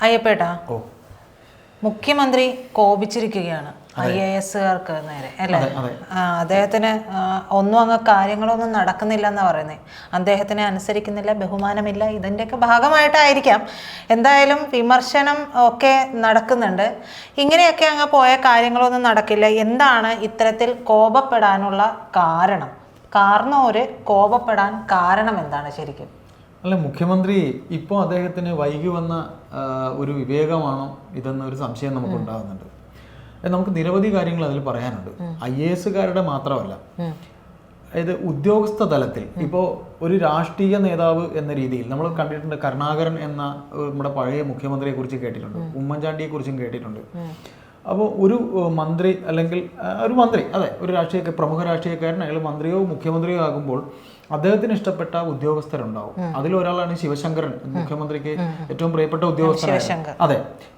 അയ്യപ്പേട്ടാ ഓ. മുഖ്യമന്ത്രി കോപിച്ചിരിക്കുകയാണ് I A എസുകാർക്ക് നേരെ അല്ലേ? അദ്ദേഹത്തിന് ഒന്നും അങ്ങ് കാര്യങ്ങളൊന്നും നടക്കുന്നില്ല എന്നാ പറയുന്നത് അദ്ദേഹത്തിനെ അനുസരിക്കുന്നില്ല ബഹുമാനമില്ല ഇതിന്റെയൊക്കെ ഭാഗമായിട്ടായിരിക്കാം. എന്തായാലും വിമർശനം ഒക്കെ നടക്കുന്നുണ്ട്. ഇങ്ങനെയൊക്കെ അങ്ങ് പോയ കാര്യങ്ങളൊന്നും നടക്കില്ല. എന്താണ് ഇത്തരത്തിൽ കോപപ്പെടാനുള്ള കാരണം? കാരണം ഒരു കോപപ്പെടാൻ കാരണം എന്താണ് ശരിക്കും? അല്ല മുഖ്യമന്ത്രി ഇപ്പോൾ അദ്ദേഹത്തിന് വൈകി വന്ന ഒരു വിവേകമാണോ ഇതെന്ന ഒരു സംശയം നമുക്ക് ഉണ്ടാകുന്നുണ്ട്. നമുക്ക് നിരവധി കാര്യങ്ങൾ അതിൽ പറയാനുണ്ട്. ഐ എ എസുകാരുടെ മാത്രമല്ല അതായത് ഉദ്യോഗസ്ഥ തലത്തിൽ ഇപ്പോൾ ഒരു രാഷ്ട്രീയ നേതാവ് എന്ന രീതിയിൽ നമ്മൾ കണ്ടിട്ടുണ്ട് കരുണാകരൻ എന്ന നമ്മുടെ പഴയ മുഖ്യമന്ത്രിയെ കുറിച്ച് കേട്ടിട്ടുണ്ട് ഉമ്മൻചാണ്ടിയെ കുറിച്ചും കേട്ടിട്ടുണ്ട്. അപ്പോൾ ഒരു മന്ത്രി അല്ലെങ്കിൽ ഒരു മന്ത്രി അതെ ഒരു രാഷ്ട്രീയ പ്രമുഖ രാഷ്ട്രീയക്കാരൻ അയാൾ മന്ത്രിയോ മുഖ്യമന്ത്രിയോ ആകുമ്പോൾ അദ്ദേഹത്തിന് ഇഷ്ടപ്പെട്ട ഉദ്യോഗസ്ഥരുണ്ടാവും. അതിലൊരാളാണ് ശിവശങ്കരൻ മുഖ്യമന്ത്രിക്ക് ഏറ്റവും പ്രിയപ്പെട്ട ഉദ്യോഗസ്ഥനാണ് അതെ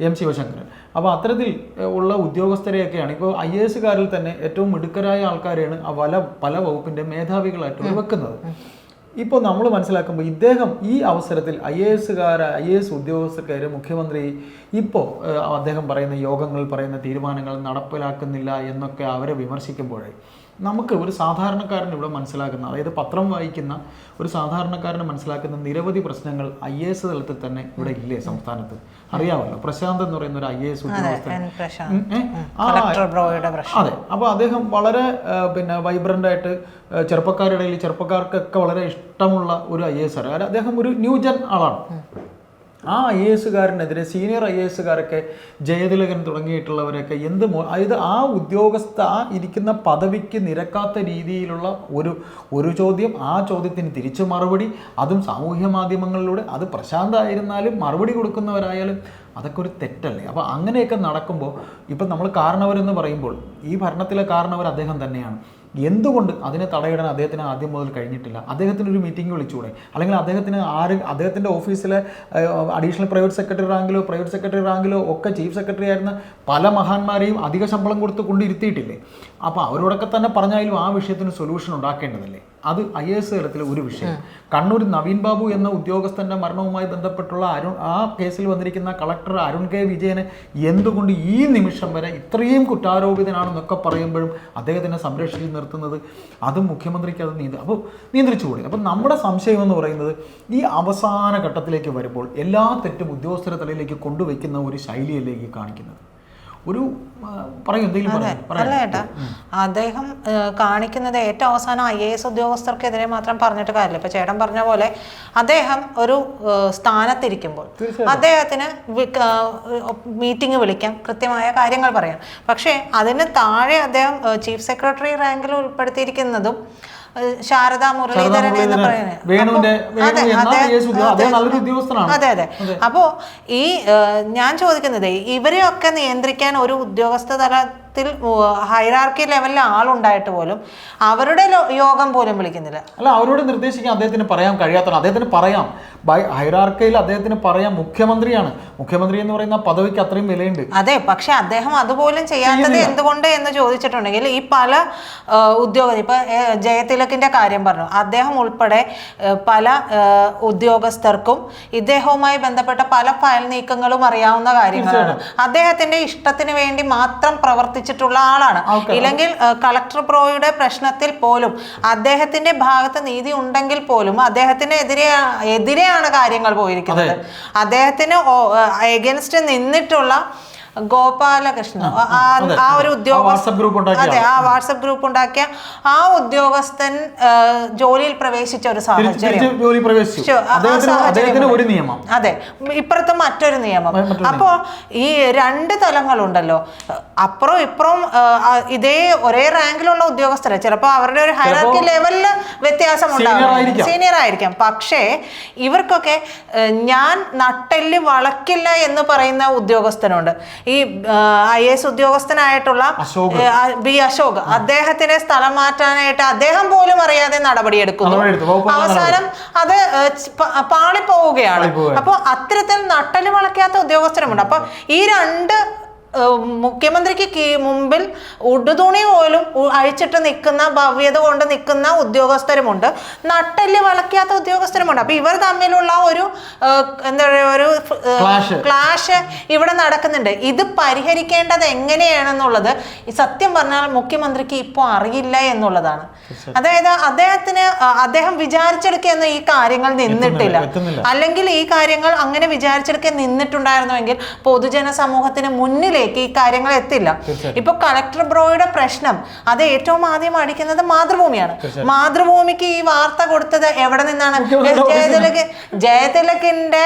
എം ശിവശങ്കരൻ. അപ്പോൾ അത്തരത്തിൽ ഉള്ള ഉദ്യോഗസ്ഥരെയൊക്കെയാണ്. ഇപ്പോൾ ഐ എ എസുകാരിൽ തന്നെ ഏറ്റവും മിടുക്കരായ ആൾക്കാരെയാണ് ആ പല പല വകുപ്പിന്റെ മേധാവികളായിട്ട് വെക്കുന്നത് ഇപ്പോൾ നമ്മൾ മനസ്സിലാക്കുമ്പോൾ ഇദ്ദേഹം ഈ അവസരത്തിൽ ഐ എ എസുകാർ ഐ എ എസ് ഉദ്യോഗസ്ഥക്കാർ മുഖ്യമന്ത്രി ഇപ്പോൾ അദ്ദേഹം പറയുന്ന യോഗങ്ങൾ പറയുന്ന തീരുമാനങ്ങൾ നടപ്പിലാക്കുന്നില്ല എന്നൊക്കെ അവരെ വിമർശിക്കുമ്പോഴേ നമുക്ക് ഒരു സാധാരണക്കാരൻ ഇവിടെ മനസ്സിലാക്കുന്ന അതായത് പത്രം വായിക്കുന്ന ഒരു സാധാരണക്കാരന് മനസ്സിലാക്കുന്ന നിരവധി പ്രശ്നങ്ങൾ ഐ എ എസ് തലത്തിൽ തന്നെ ഇവിടെ ഇല്ലേ സംസ്ഥാനത്ത്? അറിയാമല്ലോ പ്രശാന്ത് എന്ന് പറയുന്ന ഒരു ഐ എ എസ് ഉദ്യോഗസ്ഥൻ. അതെ. അപ്പോൾ അദ്ദേഹം വളരെ പിന്നെ വൈബ്രന്റ് ആയിട്ട് ചെറുപ്പക്കാരുടെ ചെറുപ്പക്കാർക്കൊക്കെ വളരെ ഇഷ്ടമുള്ള ഒരു ഐ എസ് ആണ് അദ്ദേഹം ഒരു ന്യൂജൻ ആളാണ്. ആ ഐ എ എസുകാരനെതിരെ സീനിയർ ഐ എ എസുകാരൊക്കെ ജയതിലകൻ തുടങ്ങിയിട്ടുള്ളവരൊക്കെ എന്ത് അതായത് ആ ഉദ്യോഗസ്ഥ ആ ഇരിക്കുന്ന പദവിക്ക് നിരക്കാത്ത രീതിയിലുള്ള ഒരു ഒരു ചോദ്യം ആ ചോദ്യത്തിന് തിരിച്ചു മറുപടി അതും സാമൂഹ്യ മാധ്യമങ്ങളിലൂടെ അത് പ്രശാന്തായിരുന്നാലും മറുപടി കൊടുക്കുന്നവരായാലും അതൊക്കെ ഒരു തെറ്റല്ലേ? അപ്പോൾ അങ്ങനെയൊക്കെ നടക്കുമ്പോൾ ഇപ്പം നമ്മൾ കാരണവരെന്ന് പറയുമ്പോൾ ഈ ഭരണത്തിലെ കാരണവർ അദ്ദേഹം തന്നെയാണ്. എന്തുകൊണ്ട് അതിനെ തടയിടാൻ അദ്ദേഹത്തിന് ആദ്യം മുതൽ കഴിഞ്ഞിട്ടില്ല? അദ്ദേഹത്തിന് ഒരു മീറ്റിംഗ് വിളിച്ചുകൂടെ അല്ലെങ്കിൽ അദ്ദേഹത്തിന് ആര് അദ്ദേഹത്തിന്റെ ഓഫീസിലെ അഡീഷണൽ പ്രൈവറ്റ് സെക്രട്ടറി റാങ്കിലോ പ്രൈവറ്റ് സെക്രട്ടറി റാങ്കിലോ ഒക്കെ ചീഫ് സെക്രട്ടറി ആയിരുന്ന പല മഹാന്മാരെയും അധിക ശമ്പളം കൊടുത്ത് കൊണ്ടിരുത്തിയിട്ടില്ലേ? അപ്പോൾ അവരോടൊക്കെ തന്നെ പറഞ്ഞാലും ആ വിഷയത്തിന് സൊല്യൂഷൻ ഉണ്ടാക്കേണ്ടതല്ലേ? അത് ഐ എ എസ് തലത്തിലെ ഒരു വിഷയം. കണ്ണൂർ നവീൻ ബാബു എന്ന ഉദ്യോഗസ്ഥന്റെ മരണവുമായി ബന്ധപ്പെട്ടുള്ള അരുൺ ആ കേസിൽ വന്നിരിക്കുന്ന കളക്ടർ അരുൺ കെ വിജയനെ എന്തുകൊണ്ട് ഈ നിമിഷം വരെ ഇത്രയും കുറ്റാരോപിതനാണെന്നൊക്കെ പറയുമ്പോഴും അദ്ദേഹത്തിനെ സംരക്ഷിച്ച് നിർത്തുന്നത് അതും മുഖ്യമന്ത്രിക്ക് അത് നീന്തി അപ്പോൾ നിയന്ത്രിച്ചുകൂടി അപ്പം നമ്മുടെ സംശയം എന്ന് പറയുന്നത് ഈ അവസാന ഘട്ടത്തിലേക്ക് വരുമ്പോൾ എല്ലാ തെറ്റും ഉദ്യോഗസ്ഥരുടെ തലയിലേക്ക് കൊണ്ടുവയ്ക്കുന്ന ഒരു ശൈലിയിലേക്ക് കാണിക്കുന്നത്? ഒരു അല്ല ഏട്ടാ അദ്ദേഹം കാണിക്കുന്നത് ഏറ്റവും അവസാനം ഐ എ എസ് ഉദ്യോഗസ്ഥർക്കെതിരെ മാത്രം പറഞ്ഞിട്ട് കാര്യമില്ല. ഇപ്പൊ ചേട്ടൻ പറഞ്ഞ പോലെ അദ്ദേഹം ഒരു സ്ഥാനത്തിരിക്കുമ്പോൾ അദ്ദേഹത്തിന് മീറ്റിംഗ് വിളിക്കാം കൃത്യമായ കാര്യങ്ങൾ പറയാം. പക്ഷേ അതിന് താഴെ അദ്ദേഹം ചീഫ് സെക്രട്ടറി റാങ്കിൽ ഉൾപ്പെടുത്തിയിരിക്കുന്നതും ശാരദാ മുരളീധരൻ എന്ന് പറയുന്നത് അതെ, അതെ, അപ്പോ ഈ ഞാൻ ചോദിക്കുന്നത് ഇവരെയൊക്കെ നിയന്ത്രിക്കാൻ ഒരു ഉദ്യോഗസ്ഥ തലത്തിൽ ഹൈറാർക്കി ലെവലിൽ ആളുണ്ടായിട്ട് പോലും അവരുടെ യോഗം പോലും വിളിക്കുന്നില്ല. അല്ല അവരോട് നിർദ്ദേശിക്കാൻ അദ്ദേഹത്തിന് പറയാൻ കഴിയാത്തതാണ്. അദ്ദേഹത്തിന് പറയാം. ബൈ ഹൈറാർക്കയിൽ അദ്ദേഹത്തിന് പറയാം മുഖ്യമന്ത്രിയാണ്. മുഖ്യമന്ത്രി എന്ന് പറയുന്ന പദവിക്ക് അത്രയും വിലയുണ്ട്. അതെ പക്ഷെ അദ്ദേഹം അതുപോലും ചെയ്യാത്തത് എന്തുകൊണ്ട് എന്ന് ചോദിച്ചിട്ടുണ്ടെങ്കിൽ ഈ പല ഉദ്യോഗ ഇപ്പൊ ജയതിലക്കിന്റെ ജയതിലകിന്റെ കാര്യം പറഞ്ഞു. അദ്ദേഹം ഉൾപ്പെടെ പല ഉദ്യോഗസ്ഥർക്കും ഇദ്ദേഹവുമായി ബന്ധപ്പെട്ട പല ഫയൽ നീക്കങ്ങളും അറിയാവുന്ന കാര്യങ്ങളാണ്. അദ്ദേഹത്തിന്റെ ഇഷ്ടത്തിന് വേണ്ടി മാത്രം പ്രവർത്തിച്ചിട്ടുള്ള ആളാണ്. ഇല്ലെങ്കിൽ കളക്ടർ പ്രോയുടെ പ്രശ്നത്തിൽ പോലും അദ്ദേഹത്തിന്റെ ഭാഗത്ത് നീതി ഉണ്ടെങ്കിൽ പോലും അദ്ദേഹത്തിന് എതിരെ എതിരെയാണ് കാര്യങ്ങൾ പോയിരിക്കുന്നത്. അദ്ദേഹത്തിന് എഗൻസ്റ്റ് നിന്നിട്ടുള്ള ഗോപാലകൃഷ്ണൻ. ആ- ഒരു ഉദ്യോഗസ്ഥ അതെ ആ വാട്സപ്പ് ഗ്രൂപ്പ് ഉണ്ടാക്കിയ ആ ഉദ്യോഗസ്ഥൻ ജോലിയിൽ പ്രവേശിച്ച ഒരു സാഹചര്യം. അതെ ഇപ്പുറത്ത് മറ്റൊരു നിയമം. അപ്പോ ഈ രണ്ട് തലങ്ങളുണ്ടല്ലോ. അപ്പുറം ഇപ്പുറം ഇതേ ഒരേ റാങ്കിലുള്ള ഉദ്യോഗസ്ഥരെ. ചിലപ്പോൾ അവരുടെ ഒരു ഹയർക്കി ലെവലിൽ വ്യത്യാസം ഉണ്ടാവും. സീനിയർ ആയിരിക്കാം. പക്ഷേ ഇവർക്കൊക്കെ ഞാൻ നട്ടെല്ല് വളക്കില്ല എന്ന് പറയുന്ന ഉദ്യോഗസ്ഥനുണ്ട്. ഈ ഐ എസ് ഉദ്യോഗസ്ഥനായിട്ടുള്ള. ബി അശോക്. അദ്ദേഹത്തിനെ സ്ഥലം മാറ്റാനായിട്ട് അദ്ദേഹം പോലും അറിയാതെ നടപടിയെടുക്കുന്നു. അവസാനം അത് പാളിപ്പോവുകയാണ്. അപ്പൊ അപ്പോൾ അത്തരത്തിൽ നട്ടൽ വളയ്ക്കാത്ത ഉദ്യോഗസ്ഥരുമുണ്ട്. അപ്പൊ ഈ രണ്ട് മുഖ്യമന്ത്രിക്ക് കീ- മുമ്പിൽ ഉടുതുണി പോലും അഴിച്ചിട്ട് നിൽക്കുന്ന ഭവ്യത കൊണ്ട് നിൽക്കുന്ന ഉദ്യോഗസ്ഥരുമുണ്ട്. നട്ടൽ വളയ്ക്കാത്ത ഉദ്യോഗസ്ഥരുമുണ്ട്. അപ്പൊ ഇവർ തമ്മിലുള്ള ഒരു എന്താ പറയുക ഒരു ക്ലാഷ്. ഇവിടെ നടക്കുന്നുണ്ട്. ഇത് പരിഹരിക്കേണ്ടത് എങ്ങനെയാണെന്നുള്ളത് സത്യം പറഞ്ഞാൽ മുഖ്യമന്ത്രിക്ക് ഇപ്പോൾ അറിയില്ല എന്നുള്ളതാണ്. അതായത് അദ്ദേഹത്തിന് അദ്ദേഹം വിചാരിച്ചെടുക്കുന്ന ഈ കാര്യങ്ങൾ നിന്നിട്ടില്ല. അല്ലെങ്കിൽ ഈ കാര്യങ്ങൾ അങ്ങനെ വിചാരിച്ചെടുക്കാൻ നിന്നിട്ടുണ്ടായിരുന്നുവെങ്കിൽ പൊതുജന സമൂഹത്തിന് മുന്നിലേക്ക് ഈ കാര്യങ്ങൾ എത്തില്ല. ഇപ്പൊ കളക്ടർ ബ്രോയുടെ പ്രശ്നം അത് ഏറ്റവും ആദ്യം അടിക്കുന്നത് മാതൃഭൂമിയാണ്. മാതൃഭൂമിക്ക് ഈ വാർത്ത കൊടുത്തത് എവിടെ നിന്നാണ്? ജയതിലക് ജയതിലകിന്റെ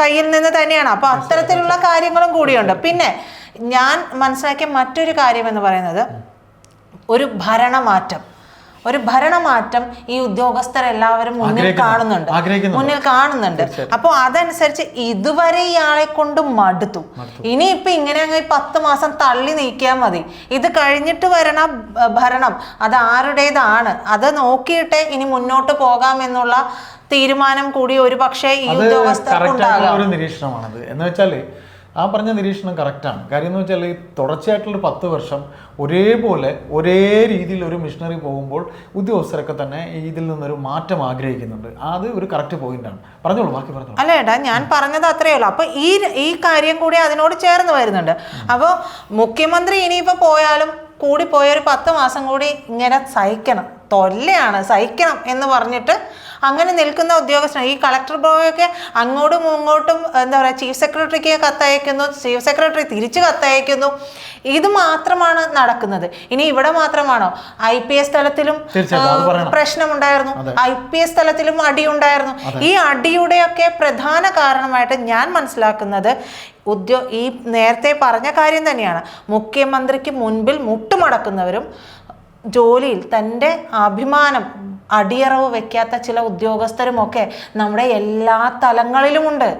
കയ്യിൽ നിന്ന് തന്നെയാണ്. അപ്പൊ അത്തരത്തിലുള്ള കാര്യങ്ങളും കൂടിയുണ്ട്. പിന്നെ ഞാൻ മനസ്സിലാക്കിയ മറ്റൊരു കാര്യം എന്ന് പറയുന്നത് ഒരു ഭരണമാറ്റം. ഒരു ഭരണമാറ്റം ഈ ഉദ്യോഗസ്ഥരെല്ലാവരും മുന്നിൽ. കാണുന്നുണ്ട്. മുന്നിൽ കാണുന്നുണ്ട്. അപ്പോൾ അതനുസരിച്ച് ഇതുവരെ ഇയാളെ കൊണ്ട് മടുത്തു. ഇനിയിപ്പോ ഇങ്ങനെ അങ്ങ് പത്ത് മാസം തള്ളി നീക്കിയാൽ മതി. ഇത് കഴിഞ്ഞിട്ട് വരണ ഭരണം അത് ആരുടേതാണ്? അത് നോക്കിയിട്ടേ ഇനി മുന്നോട്ട് പോകാം എന്നുള്ള തീരുമാനം കൂടി ഒരു പക്ഷേ ഈ ഉദ്യോഗസ്ഥർ ഉദ്യോഗസ്ഥർക്ക് correct ആയിട്ടുള്ള ഉണ്ടാകാം. ഒരു നിരീക്ഷണമാണത്. എന്ന് വെച്ചാൽ ആ പറഞ്ഞ നിരീക്ഷണം കറക്റ്റാണ് കാര്യം എന്ന് വെച്ചാൽ ഈ തുടർച്ചയായിട്ടുള്ള പത്ത് വർഷം ഒരേപോലെ ഒരേ രീതിയിൽ ഒരു മിഷണറി പോകുമ്പോൾ ഉദ്യോഗസ്ഥരൊക്കെ തന്നെ ഇതിൽ നിന്നൊരു മാറ്റം ആഗ്രഹിക്കുന്നുണ്ട്. അത് ഒരു കറക്റ്റ് പോയിന്റാണ് പറഞ്ഞോളൂ ബാക്കി പറഞ്ഞോളൂ. അല്ല ഏട്ടാ ഞാൻ പറഞ്ഞത് അത്രയേ ഉള്ളൂ. അപ്പൊ ഈ ഈ കാര്യം കൂടി അതിനോട് ചേർന്ന് വരുന്നുണ്ട്. അപ്പോൾ മുഖ്യമന്ത്രി ഇനിയിപ്പോ പോയാലും കൂടി പോയ ഒരു പത്ത് മാസം കൂടി ഇങ്ങനെ സഹിക്കണം. തൊല്ലയാണ് സഹിക്കണം എന്ന് പറഞ്ഞിട്ട് അങ്ങനെ നിൽക്കുന്ന ഉദ്യോഗസ്ഥൻ ഈ കളക്ടർ ബോയൊക്കെ അങ്ങോട്ടും ഇങ്ങോട്ടും എന്താ പറയുക ചീഫ് സെക്രട്ടറിക്ക് കത്തയക്കുന്നു ചീഫ് സെക്രട്ടറി തിരിച്ച് കത്തയക്കുന്നു. ഇത് മാത്രമാണ് നടക്കുന്നത്. ഇനി ഇവിടെ മാത്രമാണോ? ഐ പി എസ് തലത്തിലും. പ്രശ്നമുണ്ടായിരുന്നു. ഐ പി എസ് തലത്തിലും അടിയുണ്ടായിരുന്നു. ഈ അടിയുടെയൊക്കെ പ്രധാന കാരണമായിട്ട് ഞാൻ മനസ്സിലാക്കുന്നത് ഉദ്യോ ഈ നേരത്തെ പറഞ്ഞ കാര്യം തന്നെയാണ്. മുഖ്യമന്ത്രിക്ക് മുൻപിൽ മുട്ടുമടക്കുന്നവരും ജോലിയിൽ തന്റെ അഭിമാനം അടിയറവ് വെക്കാത്ത ചില ഉദ്യോഗസ്ഥരുമൊക്കെ നമ്മുടെ എല്ലാ തലങ്ങളിലുമുണ്ട്.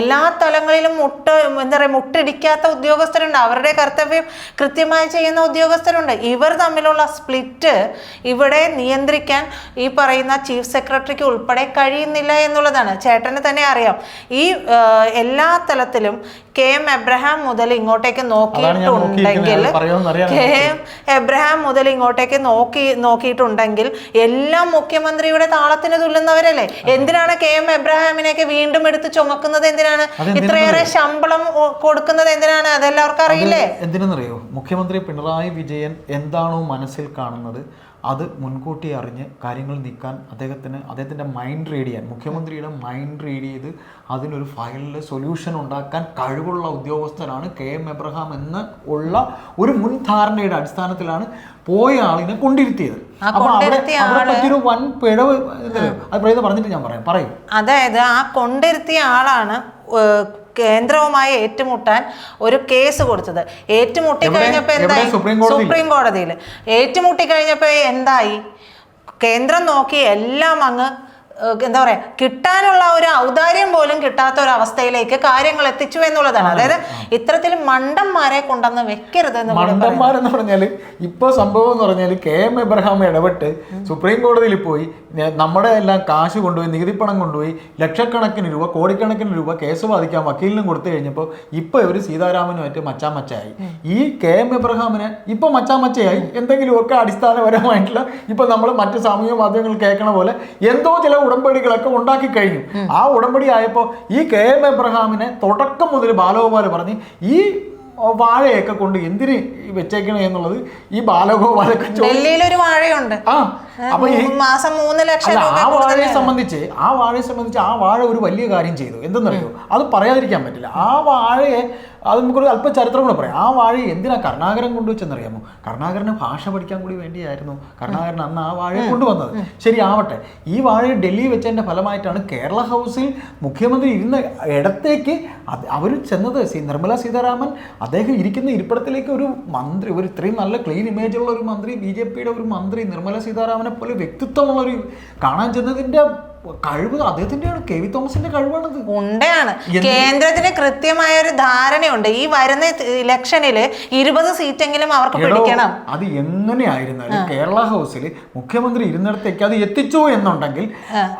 എല്ലാ തലങ്ങളിലും മുട്ട എന്താ പറയുക മുട്ടിടിക്കാത്ത ഉദ്യോഗസ്ഥരുണ്ട്. അവരുടെ കർത്തവ്യം കൃത്യമായി ചെയ്യുന്ന ഉദ്യോഗസ്ഥരുണ്ട്. ഇവർ തമ്മിലുള്ള സ്പ്ലിറ്റ് ഇവിടെ നിയന്ത്രിക്കാൻ ഈ പറയുന്ന ചീഫ് സെക്രട്ടറിക്ക് ഉൾപ്പെടെ കഴിയുന്നില്ല എന്നുള്ളതാണ്. ചേട്ടന് തന്നെ അറിയാം. ഈ എല്ലാ തലത്തിലും കെ എം എബ്രഹാം മുതൽ ഇങ്ങോട്ടേക്ക്. നോക്കിയിട്ടുണ്ടെങ്കിൽ കെ എം എബ്രഹാം മുതൽ ഇങ്ങോട്ടേക്ക് നോക്കി നോക്കിയിട്ടുണ്ടെങ്കിൽ എല്ലാം മുഖ്യമന്ത്രിയുടെ താളത്തിന് തുല്ലുന്നവരല്ലേ? എന്തിനാണ് കെ എം എബ്രഹാമിനെയൊക്കെ വീണ്ടും എടുത്ത് ചുമക്കുന്നത് എന്തിനാണ്? ഇത്രയേറെ ശമ്പളം കൊടുക്കുന്നത് എന്തിനാണ്? അതെല്ലാവർക്കും അറിയില്ലേ? എന്തിനെന്നറിയോ? മുഖ്യമന്ത്രി പിണറായി വിജയൻ എന്താണോ മനസ്സിൽ കാണുന്നത് അത് മുൻകൂട്ടി അറിഞ്ഞ് കാര്യങ്ങൾ നീക്കാൻ അദ്ദേഹത്തിന് അദ്ദേഹത്തിന്റെ മൈൻഡ് റീഡ് ചെയ്യാൻ മുഖ്യമന്ത്രിയുടെ മൈൻഡ് റീഡ് ചെയ്ത് അതിനൊരു ഫയലിൽ സൊല്യൂഷൻ ഉണ്ടാക്കാൻ കഴിവുള്ള ഉദ്യോഗസ്ഥനാണ് കെ എം എബ്രഹാം എന്ന് ഉള്ള ഒരു മുൻധാരണയുടെ അടിസ്ഥാനത്തിലാണ് പോയ ആളിനെ കൊണ്ടിരുത്തിയത്. അപ്പൊ അവിടെ കൊണ്ടിരുത്തിയ അവിടെ പറ്റിയൊരു വൻ പിഴവ് അത് പറഞ്ഞിട്ട് ഞാൻ പറയാം. പറയും. അതായത് ആ കൊണ്ടിരുത്തിയ ആളാണ് കേന്ദ്രവുമായി ഏറ്റുമുട്ടാൻ ഒരു കേസ് കൊടുത്തത്. ഏറ്റുമുട്ടി കഴിഞ്ഞപ്പോൾ കഴിഞ്ഞപ്പോ എന്തായി? സുപ്രീം കോടതിയിൽ? ഏറ്റുമുട്ടി കഴിഞ്ഞപ്പോ എന്തായി? കേന്ദ്രം നോക്കി എല്ലാം അങ്ങ് എന്താ പറയാ കിട്ടാനുള്ള ഒരു ഔദാര്യം പോലും കിട്ടാത്ത ഒരു അവസ്ഥയിലേക്ക് കാര്യങ്ങൾ എത്തിച്ചു എന്നുള്ളതാണ്. അതായത് ഇത്തരത്തിൽ മണ്ടന്മാരെ കൊണ്ടുവന്ന് വെക്കരുത് എന്ന്. മണ്ടന്മാരെന്ന് പറഞ്ഞാൽ ഇപ്പൊ സംഭവം എന്ന് പറഞ്ഞാൽ കെ എം എബ്രഹാം ഇടപെട്ട് സുപ്രീം കോടതിയിൽ പോയി നമ്മുടെ എല്ലാം കാശ് കൊണ്ടുപോയി നികുതി പണം കൊണ്ടുപോയി ലക്ഷക്കണക്കിന് രൂപ കോടിക്കണക്കിന് രൂപ കേസ് ബാധിക്കാൻ വക്കീലിനും കൊടുത്തു കഴിഞ്ഞപ്പോൾ ഇപ്പൊ ഇവർ സീതാരാമനുമായിട്ട് മച്ചാമച്ചായി. ഈ കെ എം എബ്രഹാമിന് ഇപ്പൊ മച്ചാമച്ചയായി എന്തെങ്കിലുമൊക്കെ അടിസ്ഥാനപരമായിട്ടുള്ള ഇപ്പൊ നമ്മൾ മറ്റു സാമൂഹ്യ മാധ്യമങ്ങൾ കേൾക്കണ പോലെ എന്തോ ചില ഉടമ്പടികളൊക്കെ ഉണ്ടാക്കി കഴിഞ്ഞു. ആ ഉടമ്പടി ആയപ്പോൾ ഈ കെ എം എബ്രഹാമിനെ തുടക്കം മുതൽ ബാലഗോപാൽ പറഞ്ഞ് ഈ വാഴയൊക്കെ കൊണ്ട് എന്തിന് വെച്ചേക്കണേ എന്നുള്ളത് ഈ ബാലഗോപാലൊക്കെ ഡൽഹിയിൽ ഒരു വാഴയുണ്ട്. ആ അപ്പൊ ഈ മാസം മൂന്ന് ലക്ഷം ആ വാഴയെ സംബന്ധിച്ച് ആ വാഴയെ സംബന്ധിച്ച് ആ വാഴ ഒരു വലിയ കാര്യം ചെയ്തു. എന്തെന്നറിയോ? അത് പറയാതിരിക്കാൻ പറ്റില്ല. ആ വാഴയെ അത് നമുക്കൊരു അല്പ ചരിത്രം കൂടെ പറയാം. ആ വാഴ എന്തിനാ കരുണാകരൻ കൊണ്ടുവച്ചെന്നറിയാമോ? കരുണാകരന് ഭാഷ പഠിക്കാൻ കൂടി വേണ്ടിയായിരുന്നു. കരുണാകരൻ അന്ന് ആ വാഴയെ കൊണ്ടുവന്നത്. ശരി ആവട്ടെ ഈ വാഴ ഡൽഹി വെച്ചതിന്റെ ഫലമായിട്ടാണ് കേരള ഹൗസിൽ മുഖ്യമന്ത്രി ഇരുന്ന ഇടത്തേക്ക് അവർ ചെന്നത്. നിർമ്മല സീതാരാമൻ. അദ്ദേഹം ഇരിക്കുന്ന ഇരിപ്പിടത്തിലേക്ക് ഒരു മന്ത്രി ഒരു ഇത്രയും നല്ല ക്ലീൻ ഇമേജ് ഉള്ള ഒരു മന്ത്രി ബി ജെ പിയുടെ ഒരു മന്ത്രി നിർമ്മല സീതാരാമനെ പോലെ വ്യക്തിത്വമുള്ളൊരു കാണാൻ ചെന്നതിന്റെ കഴിവ് അദ്ദേഹത്തിന്റെയാണ് കെ വി തോമസിന്റെ കഴിവാണത്. ഉണ്ടാണ് കേന്ദ്രത്തിന് കൃത്യമായ ഒരു ധാരണയുണ്ട്. ഈ വരുന്ന ഇലക്ഷനിൽ ഇരുപത് സീറ്റെങ്കിലും അവർക്ക് പിടിക്കണം. അത് എങ്ങനെയായിരുന്നാലും കേരള ഹൗസിൽ മുഖ്യമന്ത്രി ഇരുന്നിടത്തേക്ക് അത് എത്തിച്ചു എന്നുണ്ടെങ്കിൽ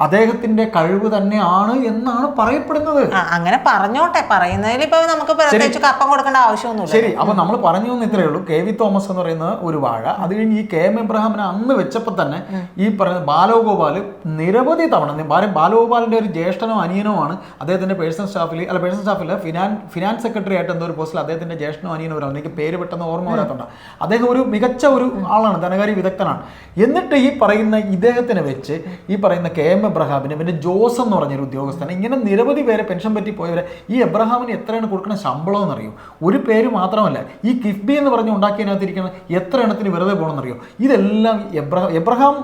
അദ്ദേഹത്തിന്റെ കഴിവ് തന്നെയാണ് എന്നാണ് പറയപ്പെടുന്നത്. അങ്ങനെ പറഞ്ഞോട്ടെ. പറയുന്നതിൽ ഇപ്പൊ നമുക്ക് പ്രത്യേകിച്ച് കപ്പം കൊടുക്കേണ്ട ആവശ്യമൊന്നുമില്ല. ശരി അപ്പൊ നമ്മൾ പറഞ്ഞു എന്ന് ഇത്രയേ ഉള്ളൂ. കെ വി തോമസ് എന്ന് പറയുന്ന ഒരു വാഴ. അത് കഴിഞ്ഞ് ഈ കെ എം എബ്രഹാമിനെ അന്ന് വെച്ചപ്പോൾ തന്നെ ഈ പറയുന്ന ബാലഗോപാൽ നിരവധി തവണ ബാല- ബാലഗോപാലിന്റെ ഒരു ജ്യേഷ്ഠനോ അനിയനോ ആണ് അദ്ദേഹത്തിന്റെ പേഴ്സണൽ സ്റ്റാഫിൽ അല്ല പേഴ്സണൽ സ്റ്റാഫിൽ ഫിനാൻ ഫിനാൻസ് സെക്രട്ടറി ആയിട്ട് എന്തോ ഒരു പോസ്റ്റിൽ അദ്ദേഹത്തിന്റെ ജ്യേഷ്ഠനോ അനിയനോ ഒരാൾ. എനിക്ക് പേര് പെട്ടെന്ന് ഓർമ്മ വരാത്തുണ്ട്. അദ്ദേഹം ഒരു മികച്ച ഒരു ആളാണ് ധനകാര്യ വിദഗ്ധനാണ്. എന്നിട്ട് ഈ പറയുന്ന ഇദ്ദേഹത്തിനെ വെച്ച് ഈ പറയുന്ന കെ എം എബ്രഹാമിന് പിന്നെ ജോസ് എന്ന് പറഞ്ഞൊരു ഉദ്യോഗസ്ഥനെ ഇങ്ങനെ നിരവധി പേരെ പെൻഷൻ പറ്റി പോയവരെ ഈ എബ്രഹാമിന് എത്രയാണ് കൊടുക്കുന്ന ശമ്പളം എന്നറിയോ? ഒരു പേര് മാത്രമല്ല ഈ കിഫ്ബി എന്ന് പറഞ്ഞ് ഉണ്ടാക്കിയതിനകത്തിരിക്കുന്ന എത്ര എണ്ണത്തിന് വെറുതെ പോകണമെന്നറിയോ ഇതെല്ലാം എബ്രഹാം എബ്രഹാം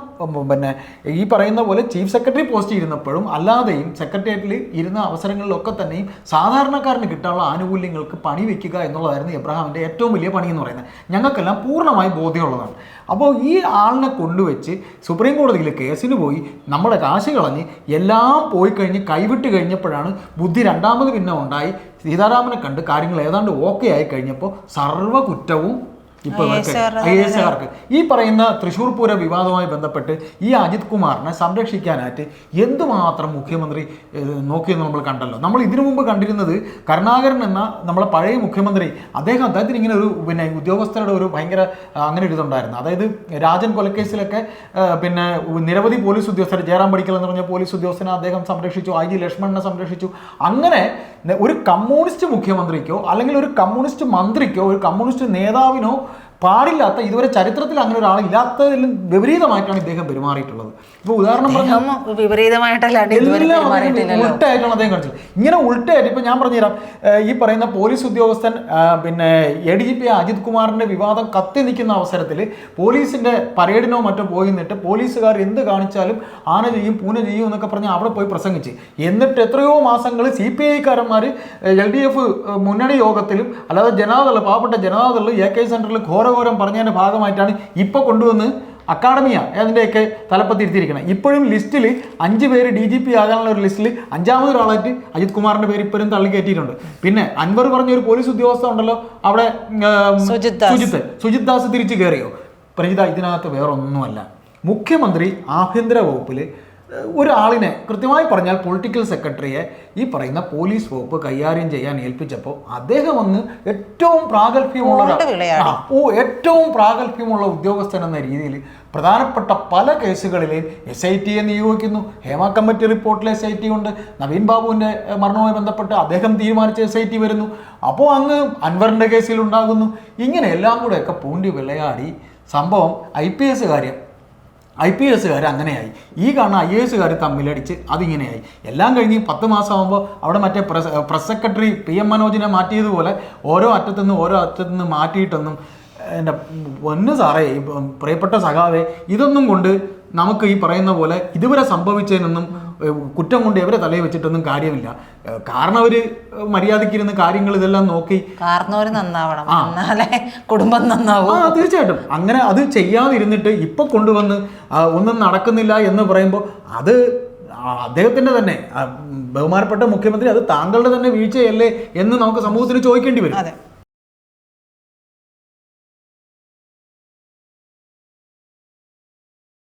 പിന്നെ ഈ പറയുന്ന പോലെ ചീഫ് സെക്രട്ടറി പോസ്റ്റ് ഇരുന്നപ്പോഴും അല്ലാതെയും സെക്രട്ടേറിയറ്റിൽ ഇരുന്ന അവസരങ്ങളിലൊക്കെ തന്നെയും സാധാരണക്കാരന് കിട്ടാനുള്ള ആനുകൂല്യങ്ങൾക്ക് പണി വെക്കുക എന്നുള്ളതായിരുന്നു എബ്രഹാമിന്റെ ഏറ്റവും വലിയ പണി എന്ന് പറയുന്നത്. ഞങ്ങൾക്കെല്ലാം പൂർണമായി ബോധ്യമുള്ളതാണ്. അപ്പോൾ ഈ ആളിനെ കൊണ്ടുവച്ച് സുപ്രീം കോടതിയിൽ കേസിന് പോയി നമ്മുടെ കാശ് കളഞ്ഞ് എല്ലാം പോയി കഴിഞ്ഞ് കൈവിട്ട് കഴിഞ്ഞപ്പോഴാണ് ബുദ്ധി രണ്ടാമത് പിന്നെ ഉണ്ടായി സീതാരാമനെ കണ്ട് കാര്യങ്ങൾ ഏതാണ്ട് ഓക്കെ ആയി കഴിഞ്ഞപ്പോൾ സർവ കുറ്റവും ഇപ്പൊ ഐ ആർക്ക് ഈ പറയുന്ന തൃശൂർ പൂര വിവാദവുമായി ബന്ധപ്പെട്ട് ഈ അജിത് കുമാറിനെ സംരക്ഷിക്കാനായിട്ട് എന്തുമാത്രം മുഖ്യമന്ത്രി നോക്കിയെന്ന് നമ്മൾ കണ്ടല്ലോ. നമ്മൾ ഇതിനു മുമ്പ് കണ്ടിരുന്നത് കരുണാകരൻ എന്ന നമ്മളെ പഴയ മുഖ്യമന്ത്രി അദ്ദേഹം അദ്ദേഹത്തിന് ഇങ്ങനെ ഒരു പിന്നെ ഉദ്യോഗസ്ഥരുടെ ഒരു ഭയങ്കര അങ്ങനെ ഒരു ഇതുണ്ടായിരുന്നു. അതായത് രാജൻ കൊലക്കേസിലൊക്കെ പിന്നെ നിരവധി പോലീസ് ഉദ്യോഗസ്ഥർ ജയറാം പഠിക്കൽ എന്ന് പറഞ്ഞ പോലീസ് ഉദ്യോഗസ്ഥനെ അദ്ദേഹം സംരക്ഷിച്ചു ഐ ജി ലക്ഷ്മണനെ സംരക്ഷിച്ചു. അങ്ങനെ ഒരു കമ്മ്യൂണിസ്റ്റ് മുഖ്യമന്ത്രിക്കോ അല്ലെങ്കിൽ ഒരു കമ്മ്യൂണിസ്റ്റ് മന്ത്രിക്കോ ഒരു കമ്മ്യൂണിസ്റ്റ് നേതാവിനോ പാടില്ലാത്ത ഇതുവരെ ചരിത്രത്തിൽ അങ്ങനെ ഒരാൾ ഇല്ലാത്തതിൽ വിപരീതമായിട്ടാണ് ഇദ്ദേഹം പെരുമാറിയിട്ടുള്ളത്. ഇപ്പോൾ ഉദാഹരണം പറഞ്ഞാൽ അദ്ദേഹം കാണിച്ചത്. ഇങ്ങനെ ഉൾട്ടായിട്ട് ഇപ്പൊ ഞാൻ പറഞ്ഞുതരാം. ഈ പറയുന്ന പോലീസ് ഉദ്യോഗസ്ഥൻ പിന്നെ A D G P Ajith കുമാറിന്റെ വിവാദം കത്തി നിൽക്കുന്ന അവസരത്തിൽ പോലീസിന്റെ പരേഡിനോ മറ്റോ പോയി നിന്നിട്ട് പോലീസുകാർ എന്ത് കാണിച്ചാലും ആന ചെയ്യും പൂന ചെയ്യും എന്നൊക്കെ പറഞ്ഞ് അവിടെ പോയി പ്രസംഗിച്ച്. എന്നിട്ട് എത്രയോ മാസങ്ങൾ സി പി ഐക്കാരന്മാർ എൽ ഡി എഫ് മുന്നണി യോഗത്തിലും അല്ലാതെ ജനതാദൾ പാവപ്പെട്ട ജനതാദൾ എ കെ സെന്ററിൽ ഘോരഘോരം പറഞ്ഞതിന്റെ ഭാഗമായിട്ടാണ് ഇപ്പോൾ കൊണ്ടുവന്ന് അക്കാഡമിയ അതിന്റെയൊക്കെ തലപ്പത്തിരുത്തിയിരിക്കണം ഇപ്പോഴും ലിസ്റ്റിൽ അഞ്ച് പേര് ഡി ജി പി ആകാനുള്ള ഒരു ലിസ്റ്റിൽ അഞ്ചാമത് ഒരാളായിട്ട് അജിത് കുമാറിന്റെ പേര് ഇപ്പോഴും തള്ളി കയറ്റിയിട്ടുണ്ട്. പിന്നെ അൻവർ പറഞ്ഞ ഒരു പോലീസ് ഉദ്യോഗസ്ഥ ഉണ്ടല്ലോ അവിടെ. സുജിത്ത് സുജിത് ദാസ്. തിരിച്ചു കയറിയോ പ്രജിത ഇതിനകത്ത് വേറൊന്നുമല്ല. മുഖ്യമന്ത്രി ആഭ്യന്തര വകുപ്പിൽ ഒരാളിനെ കൃത്യമായി പറഞ്ഞാൽ പൊളിറ്റിക്കൽ സെക്രട്ടറിയെ ഈ പറയുന്ന പോലീസ് വകുപ്പ് കൈകാര്യം ചെയ്യാൻ ഏൽപ്പിച്ചപ്പോൾ അദ്ദേഹം ഒന്ന് ഏറ്റവും പ്രാഗൽഭ്യമുള്ള ഓ ഏറ്റവും പ്രാഗൽഭ്യമുള്ള ഉദ്യോഗസ്ഥൻ എന്ന രീതിയിൽ പ്രധാനപ്പെട്ട പല കേസുകളിലെയും എസ് ഐ ടിയെ നിയോഗിക്കുന്നു. ഹേമ കമ്മിറ്റി റിപ്പോർട്ടിൽ എസ് ഐ ടി ഉണ്ട്. നവീൻ ബാബുവിന്റെ മരണവുമായി ബന്ധപ്പെട്ട് അദ്ദേഹം തീരുമാനിച്ച എസ് ഐ ടി വരുന്നു. അപ്പോൾ അങ്ങ് അൻവറിന്റെ കേസിൽ ഉണ്ടാകുന്നു. ഇങ്ങനെ എല്ലാം കൂടെയൊക്കെ പൂണ്ടി വിളയാടി. സംഭവം ഐ പി എസ് കാര്യം ഐ പി എസ്സുകാർ അങ്ങനെയായി. ഈ കാണുന്ന ഐ എ എസ്സുകാർ തമ്മിലടിച്ച് അതിങ്ങനെയായി. എല്ലാം കഴിഞ്ഞ് പത്ത് മാസമാകുമ്പോൾ അവിടെ മറ്റേ press press secretary P M മനോജിനെ മാറ്റിയതുപോലെ ഓരോ അറ്റത്തു നിന്ന് ഓരോ അറ്റത്തു നിന്ന് മാറ്റിയിട്ടൊന്നും എന്റെ ഒന്ന് സാറേ പ്രിയപ്പെട്ട സഖാവേ ഇതൊന്നും കൊണ്ട് നമുക്ക് ഈ പറയുന്ന പോലെ ഇതുവരെ സംഭവിച്ചതിനൊന്നും കുറ്റം കൊണ്ട് എവരെ തലയിൽ വെച്ചിട്ടൊന്നും കാര്യമില്ല. കാരണം അവർ മര്യാദക്കിരുന്ന് കാര്യങ്ങൾ ഇതെല്ലാം നോക്കി. കാർന്നോര് നന്നാവണം. എന്നാലേ കുടുംബം നന്നാവും. ആ തീർച്ചയായിട്ടും. അങ്ങനെ അത് ചെയ്യാതിരുന്നിട്ട് ഇപ്പൊ കൊണ്ടുവന്ന് ഒന്നും നടക്കുന്നില്ല എന്ന് പറയുമ്പോൾ അത് അദ്ദേഹത്തിന്റെ തന്നെ ബഹുമാനപ്പെട്ട മുഖ്യമന്ത്രി അത് താങ്കളുടെ തന്നെ വീഴ്ചയല്ലേ എന്ന് നമുക്ക് സമൂഹത്തിന് ചോദിക്കേണ്ടി വരും.